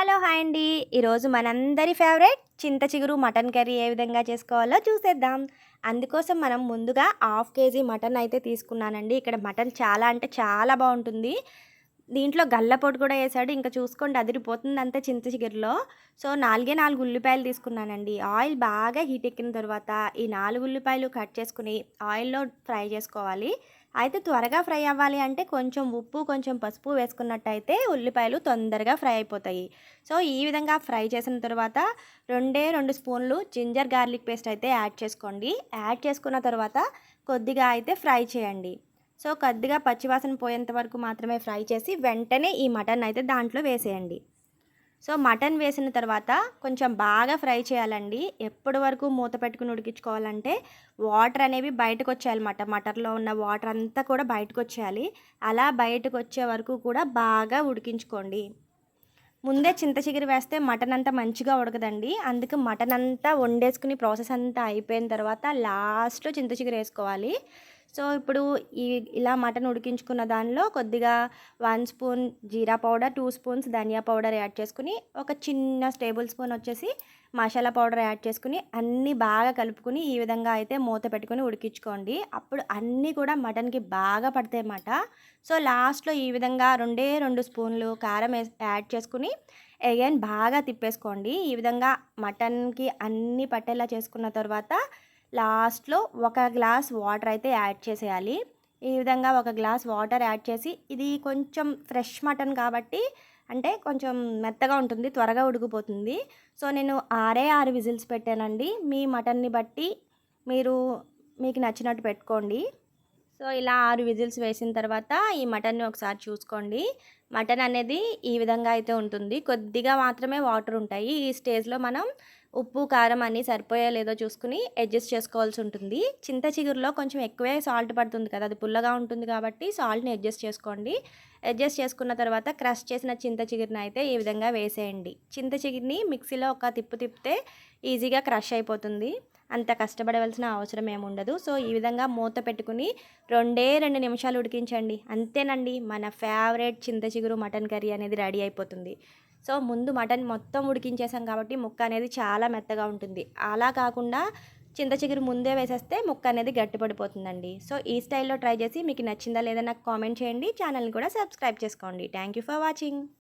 Hello hi అండి. ఈరోజు మనందరి ఫేవరెట్ చింత చిగురు మటన్ కర్రీ ఏ విధంగా చేసుకోవాలో చూసేద్దాం. అందుకోసం మనం ముందుగా హాఫ్ కేజీ మటన్ అయితే తీసుకున్నానండి. ఇక్కడ మటన్ చాలా అంటే చాలా బాగుంటుంది. దీంట్లో గల్లపొడి కూడా వేసాడు. ఇంకా చూసుకోండి అదిరిపోతుంది అంతే చింత చిగురులో. సో నాలుగే నాలుగు ఉల్లిపాయలు తీసుకున్నానండి. ఆయిల్ బాగా హీట్ ఎక్కిన తర్వాత ఈ నాలుగు ఉల్లిపాయలు కట్ చేసుకుని ఆయిల్లో ఫ్రై చేసుకోవాలి. అయితే త్వరగా ఫ్రై అవ్వాలి అంటే కొంచెం ఉప్పు కొంచెం పసుపు వేసుకున్నట్టయితే ఉల్లిపాయలు తొందరగా ఫ్రై అయిపోతాయి. సో ఈ విధంగా ఫ్రై చేసిన తర్వాత రెండే రెండు స్పూన్లు జింజర్ గార్లిక్ పేస్ట్ అయితే యాడ్ చేసుకోండి. యాడ్ చేసుకున్న తర్వాత కొద్దిగా అయితే ఫ్రై చేయండి. సో కొద్దిగా పచ్చివాసన పోయేంత వరకు మాత్రమే ఫ్రై చేసి వెంటనే ఈ మటన్ అయితే దాంట్లో వేసేయండి. సో మటన్ వేసిన తర్వాత కొంచెం బాగా ఫ్రై చేయాలండి. ఎప్పటి వరకు మూత పెట్టుకుని ఉడికించుకోవాలంటే వాటర్ అనేవి బయటకు వచ్చేయాలన్నమాట మటన్లో ఉన్న వాటర్ అంతా కూడా బయటకు వచ్చేయాలి అలా బయటకు వచ్చే వరకు కూడా బాగా ఉడికించుకోండి. ముందే చింత చిగురు వేస్తే మటన్ అంతా మంచిగా ఉడకదండి. అందుకు మటన్ అంతా వండేసుకుని ప్రాసెస్ అంతా అయిపోయిన తర్వాత లాస్ట్లో చింత చిగురు వేసుకోవాలి. సో ఇప్పుడు ఈ ఇలా మటన్ ఉడికించుకున్న దానిలో కొద్దిగా one spoon jeera powder two spoons dhania powder add చేసుకుని ఒక చిన్న టేబుల్ స్పూన్ వచ్చేసి మసాలా పౌడర్ యాడ్ చేసుకుని అన్నీ బాగా కలుపుకుని ఈ విధంగా అయితే మూత పెట్టుకుని ఉడికించుకోండి. అప్పుడు అన్నీ కూడా మటన్కి బాగా పడతాయి అన్నమాట. సో లాస్ట్లో ఈ విధంగా రెండే రెండు స్పూన్లు కారం యాడ్ చేసుకుని అగైన్ బాగా తిప్పేసుకోండి. ఈ విధంగా మటన్కి అన్నీ పట్టేలా చేసుకున్న తర్వాత లాస్ట్లో ఒక గ్లాస్ వాటర్ అయితే యాడ్ చేసేయాలి. ఈ విధంగా ఒక గ్లాస్ వాటర్ యాడ్ చేసి ఇది కొంచెం ఫ్రెష్ మటన్ కాబట్టి అంటే కొంచెం మెత్తగా ఉంటుంది త్వరగా ఉడికిపోతుంది. సో నేను ఆరే ఆరు విజిల్స్ పెట్టానండి. మీ మటన్ని బట్టి మీరు మీకు నచ్చినట్టు పెట్టుకోండి. సో ఇలా ఆరు విజిల్స్ వేసిన తర్వాత ఈ మటన్ని ఒకసారి చూసుకోండి. మటన్ అనేది ఈ విధంగా అయితే ఉంటుంది. కొద్దిగా మాత్రమే వాటర్ ఉంటాయి. ఈ స్టేజ్లో మనం ఉప్పు కారం అన్నీ సరిపోయా లేదో చూసుకుని అడ్జస్ట్ చేసుకోవాల్సి ఉంటుంది. చింత చిగురులో కొంచెం ఎక్కువే సాల్ట్ పడుతుంది కదా అది పుల్లగా ఉంటుంది కాబట్టి సాల్ట్ని అడ్జస్ట్ చేసుకోండి. అడ్జస్ట్ చేసుకున్న తర్వాత క్రష్ చేసిన చింత చిగురిని అయితే ఈ విధంగా వేసేయండి. చింత చిగురిని మిక్సీలో ఒక తిప్పు తిప్పితే ఈజీగా క్రష్ అయిపోతుంది. అంత కష్టపడవలసిన అవసరం ఏముండదు సో ఈ విధంగా మూత పెట్టుకుని రెండే రెండు నిమిషాలు ఉడికించండి. అంతేనండి మన ఫేవరెట్ చింత చిగురు మటన్ కర్రీ అనేది రెడీ అయిపోతుంది. సో ముందు మటన్ మొత్తం ఉడికించేసాం కాబట్టి ముక్క అనేది చాలా మెత్తగా ఉంటుంది. అలా కాకుండా చింత చిగురు ముందే వేసేస్తే ముక్క అనేది గట్టిపడిపోతుందండి. సో ఈ స్టైల్లో ట్రై చేసి మీకు నచ్చిందా లేదా నాకు కామెంట్ చేయండి. ఛానల్ని కూడా సబ్స్క్రైబ్ చేసుకోండి. Thank you for watching.